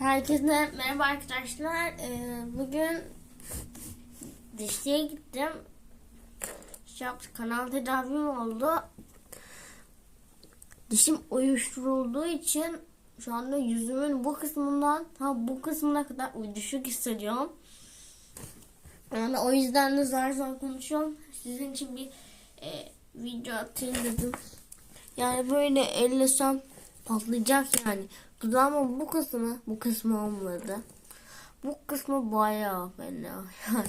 Herkese merhaba arkadaşlar. Ee, bugün dişliğe gittim. Şap kanal tedavim oldu. Dişim uyuşturulduğu için şu anda yüzümün bu kısmından ta bu kısmına kadar uyuşuk hissediyorum. Yani o yüzden de zar zor konuşuyorum. Sizin için bir e, video atayım dedim. Yani böyle ellesem patlayacak yani. Dudağımın bu kısmı, bu kısmı olmadı. Bu kısmı bayağı fena.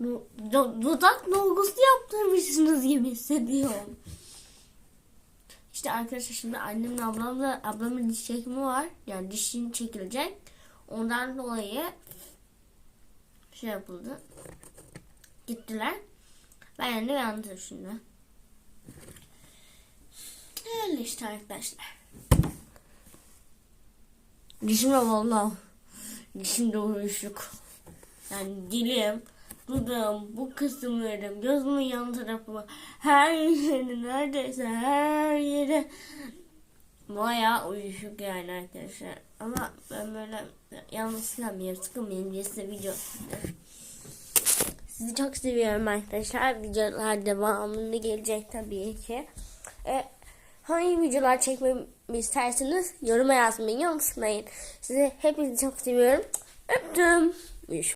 Du- du- Dudak dolgusu yaptırmışsınız gibi hissediyorum. İşte arkadaşlar şimdi annemle ablamla ablamın diş çekimi var. Yani dişin çekilecek. Ondan dolayı şey yapıldı. Gittiler. Ben de uyandım şimdi. Öyle işte arkadaşlar. De valla. Dişim de uyuşuk. Yani dilim, dudağım, bu kısımlarım, gözümün yan tarafı, her yeri neredeyse her yeri bayağı uyuşuk yani arkadaşlar. Ama ben böyle yalnız sıkılmayayım, sıkılmayayım diye size video. Sizi çok seviyorum arkadaşlar. Videolar devamında gelecek tabii ki. E, hangi videolar çekmemi isterseniz yoruma yazmayı unutmayın. Sizi hepinizi çok seviyorum. Öptüm.